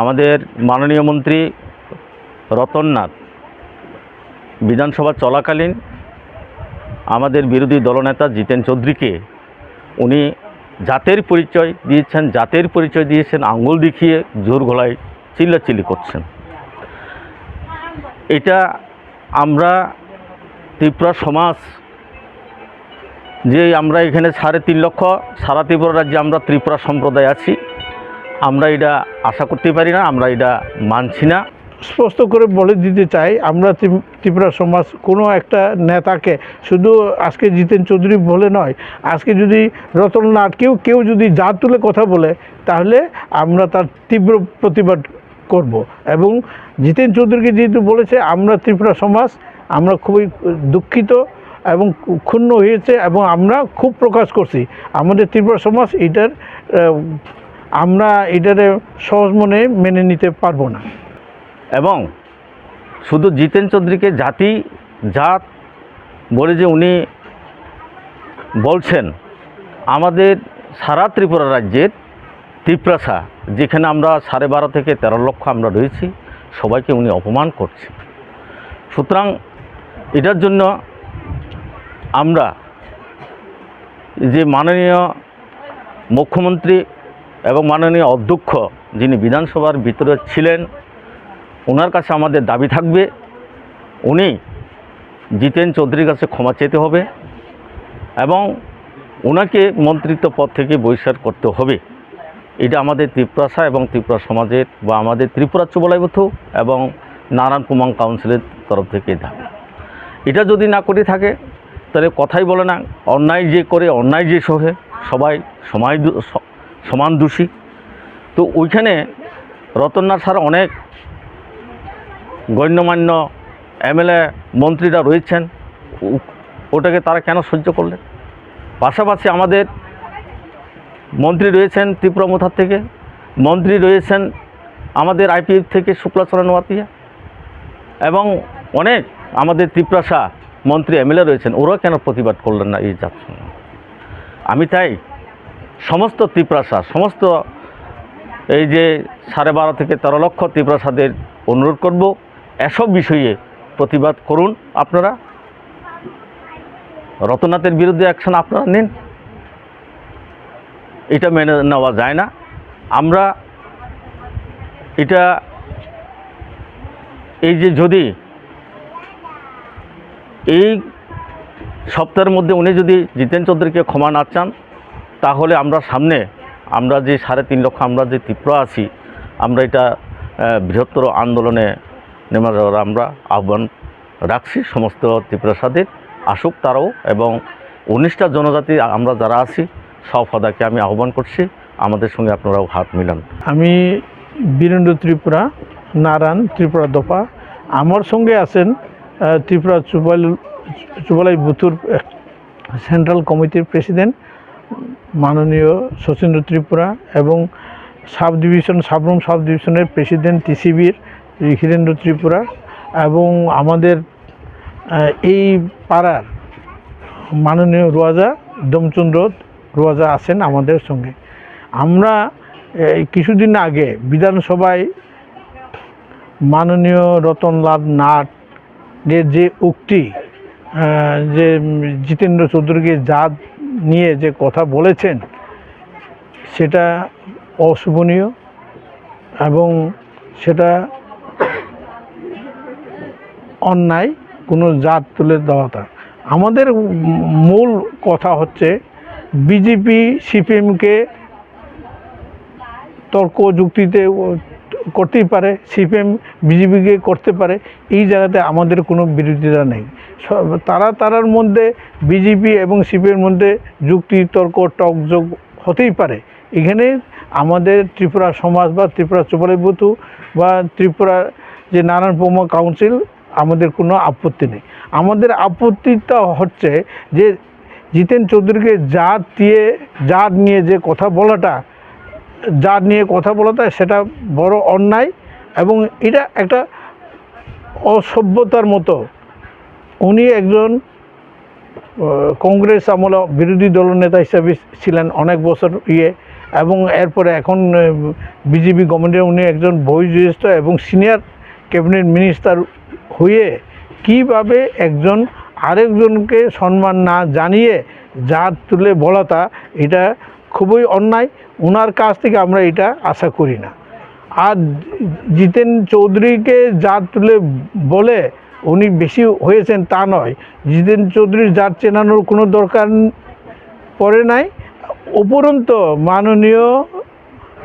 আমাদের মাননীয় মন্ত্রী রতননাথ, বিধানসভা চলাকালীন আমাদের বিরোধী দলনেতা জিতেন চৌধুরীকে উনি জাতের পরিচয় দিয়েছেন, জাতের পরিচয় দিয়েছেন আঙ্গুল দেখিয়ে জোর গলায় চিল্লাচিল্লি করছেন। এটা আমরা ত্রিপুরা সমাজ, যে আমরা এখানে সাড়ে তিন লক্ষ সারা ত্রিপুরা রাজ্যে আমরা ত্রিপুরা সম্প্রদায় আছি। আমরা এটা আশা করতে পারি না, আমরা এটা মানছি না। স্পষ্ট করে বলে দিতে চাই, আমরা ত্রিপুরা সমাজ কোনো একটা নেতাকে শুধু আজকে জিতেন চৌধুরী বলে নয়, আজকে যদি রতননাথ কেউ কেউ যদি জাত তুলে কথা বলে, তাহলে আমরা তার তীব্র প্রতিবাদ করব। এবং জিতেন চৌধুরীকে যেহেতু বলেছে, আমরা ত্রিপুরা সমাজ, আমরা খুবই দুঃখিত এবং ক্ষুণ্ণ হয়েছে এবং আমরা খুব প্রকাশ করছি। আমাদের ত্রিপুরা সমাজ এটার আমরা এটারে সহজ মনে মেনে নিতে পারব না। এবং শুধু জিতেন চৌধুরীকে জাতি, জাত বলে যে উনি বলছেন, আমাদের সারা ত্রিপুরা রাজ্যের ত্রিপ্রাসা যেখানে আমরা সাড়ে বারো থেকে তেরো লক্ষ আমরা রয়েছি, সবাইকে উনি অপমান করছে। সুতরাং এটার জন্য আমরা যে মাননীয় মুখ্যমন্ত্রী এবং মাননীয় অধ্যক্ষ যিনি বিধানসভার ভিতরে ছিলেন ওনার কাছে আমাদের দাবি থাকবে, উনি জিতেন চৌধুরীর কাছে ক্ষমা চেতে হবে এবং ওনাকে মন্ত্রিত্ব পদ থেকে বহিষ্কার করতে হবে। এটা আমাদের ত্রিপুরাশা এবং ত্রিপুরা সমাজের বা আমাদের ত্রিপুরা চুবলাইবথ এবং নারায়ণ কুমাং কাউন্সিলের তরফ থেকে দাবি এটা যদি না করে থাকে, তাহলে কথাই বলে না, অন্যায় যে করে অন্যায় যে সহে সবাই সমাজ দু- স- সমান দোষী। তো ওইখানে রতননাথ স্যার অনেক গণ্যমান্য এমএলএ মন্ত্রীরা রয়েছেন। ওটাকে তারা কেন সহ্য করলেন? পাশাপাশি আমাদের মন্ত্রী রয়েছেন ত্রিপুরা মোথার থেকে। মন্ত্রী রয়েছেন আমাদের আইপিএফ থেকে শুক্লাচরণ ওয়াতিয়া এবং অনেক আমাদের ত্রিপুরাশা মন্ত্রী এমএলএ রয়েছেন। ওরা কেন প্রতিবাদ করলেন না এই যাচ্ছেন আমি তাই সমস্ত ত্রিপুরাশা, সমস্ত এই যে সাড়ে বারো থেকে তেরো লক্ষ ত্রিপুরাসাদের অনুরোধ করব, এসব বিষয়ে প্রতিবাদ করুন আপনারা। রতনাথের বিরুদ্ধে অ্যাকশন আপনারা নিন। এটা মেনে নেওয়া যায় না। আমরা এটা এই যে যদি এই সপ্তাহের মধ্যে উনি যদি জিতেন চৌধুরীকে ক্ষমা না চান তাহলে আমরা সামনে, আমরা যে সাড়ে তিন লক্ষ, আমরা যে ত্রিপুরা আছি, আমরা এটা বৃহত্তর আন্দোলনে নেমে যাওয়ার আমরা আহ্বান রাখছি সমস্ত ত্রিপুরাসাদের আসুক তারাও এবং উনিশটা জনজাতি, আমরা যারা আছি, সব হদাকে আমি আহ্বান করছি, আমাদের সঙ্গে আপনারাও হাত মিলান। আমি বীরেন্দ্র ত্রিপুরা, নারায়ণ ত্রিপুরা দফা, আমার সঙ্গে আছেন ত্রিপুরা চুবাল চুবালাই বুথুর সেন্ট্রাল কমিটির প্রেসিডেন্ট মাননীয় শচীন্দ্র ত্রিপুরা এবং সাব ডিভিশন, সাবরুম সাব ডিভিশনের প্রেসিডেন্ট টিসিবির হীরেন্দ্র ত্রিপুরা এবং আমাদের এই পাড়ার মাননীয় রোয়াজা দমচন্দ্র রোয়াজা আছেন আমাদের সঙ্গে। আমরা কিছুদিন আগে বিধানসভায় মাননীয় রতনলাল নাথের যে উক্তি যে জিতেন্দ্র চৌধুরীকে জাত নিয়ে যে কথা বলেছেন, সেটা অশুভনীয় এবং সেটা অন্যায়, কোনো জাত তুলে দেওয়াটা আমাদের মূল কথা হচ্ছে, বিজেপি, সিপিএমকে তর্ক যুক্তিতে করতেই পারে সিপিএম বিজেপিকে করতে পারে, এই জায়গাতে আমাদের কোনো বিরোধিতা নেই। তারা তারার মধ্যে বিজেপি এবং সিপিএর মধ্যে যুক্তি তর্ক টক যোগ হতেই পারে। এখানে আমাদের ত্রিপুরা সমাজ বা ত্রিপুরা চোপালিবতু বা ত্রিপুরা যে নারায়ণ পৌমা কাউন্সিল, আমাদের কোনো আপত্তি নেই। আমাদের আপত্তিটা হচ্ছে যে জিতেন চৌধুরীকে জাত দিয়ে, জাত নিয়ে যে কথা বলাটা যার নিয়ে কথা বলাটা সেটা বড় অন্যায় এবং এটা একটা অসভ্যতার মতো। উনি একজন কংগ্রেস আমল বিরোধী দলনেতা হিসাবে ছিলেন অনেক বছর ইয়ে এবং এরপরে এখন বিজেপি গভর্নমেন্টের উনি একজন বয়োজ্যেষ্ঠ এবং সিনিয়র ক্যাবিনেট মিনিস্টার হয়ে কীভাবে একজন আরেকজনকে সম্মান না জানিয়ে জাত তুলে বলাতা এটা খুবই অন্যায়। ওনার কাছ থেকে আমরা এটা আশা করি না। আর জিতেন চৌধুরীকে জাত তুলে বলে উনি বেশি হয়েছেন তা নয়। জিতেন চৌধুরীর জাত চেনানোর কোনো দরকার পড়ে নাই। উপরন্ত মাননীয়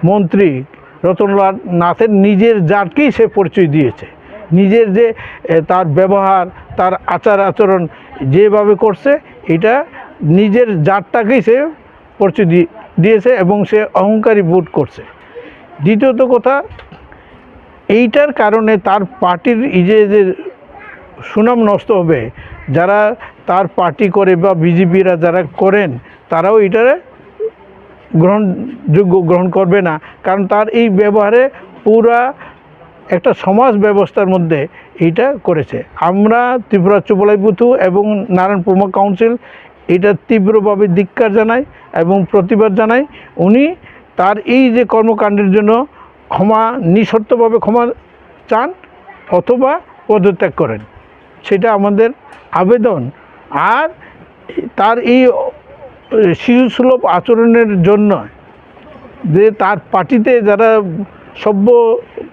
মন্ত্রী রতনলাল নাথের নিজের জাতকেই সে পরিচয় দিয়েছে। নিজের যে তার ব্যবহার, তার আচার আচরণ যেভাবে করছে, এটা নিজের জাতটাকেই সে পরিচয় দি- দিয়েছে এবং সে অহংকারী বোধ করছে। দ্বিতীয়ত কথা, এইটার কারণে তার পার্টির ইজে যে সুনাম নষ্ট হবে। যারা তার পার্টি করে বা বিজেপিরা যারা করেন, তারাও এটারে গ্রহণযোগ্য গ্রহণ করবে না। কারণ তার এই ব্যবহারে পুরা একটা সমাজ ব্যবস্থার মধ্যে এইটা করেছে। আমরা ত্রিপুরা চুপলাইপুথু এবং নারায়ণ নারায়ণপুর কাউন্সিল এটা তীব্রভাবে ধিক্কার জানায় এবং প্রতিবাদ জানায়। উনি তার এই যে কর্মকাণ্ডের জন্য ক্ষমা, নিঃশর্তভাবে ক্ষমা চান অথবা পদত্যাগ করেন। সেটা আমাদের আবেদন। আর তার এই শিশুসুলভ আচরণের জন্য যে তার পার্টিতে যারা সভ্য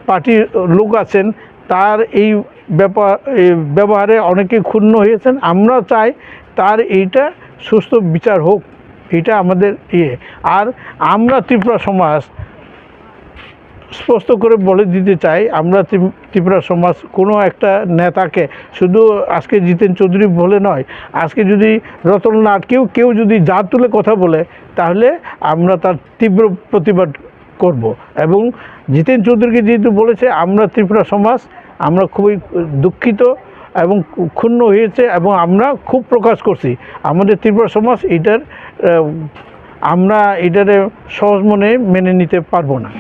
পার্টির লোক আছেন, তার এই ব্যাপার ব্যবহারে অনেকে ক্ষুণ্ণ হয়েছেন। আমরা চাই তার এইটা সুস্থ বিচার হোক, এটা আমাদের ইয়ে। আর আমরা ত্রিপুরা সমাজ স্পষ্ট করে বলে দিতে চাই, আমরা ত্রিপুরা সমাজ কোনো একটা নেতাকে শুধু আজকে জিতেন চৌধুরী বলে নয়, আজকে যদি রতননাথ কেউ কেউ যদি জাত তুলে কথা বলে, তাহলে আমরা তার তীব্র প্রতিবাদ করব। এবং জিতেন চৌধুরীকে যেহেতু বলেছে, আমরা ত্রিপুরা সমাজ, আমরা খুবই দুঃখিত। এবং ক্ষুণ্ণ হয়েছে এবং আমরা খুব প্রকাশ করছি। আমাদের ত্রিপুরা সমাজ এটার আমরা এটারে সহজ মনে মেনে নিতে পারব না।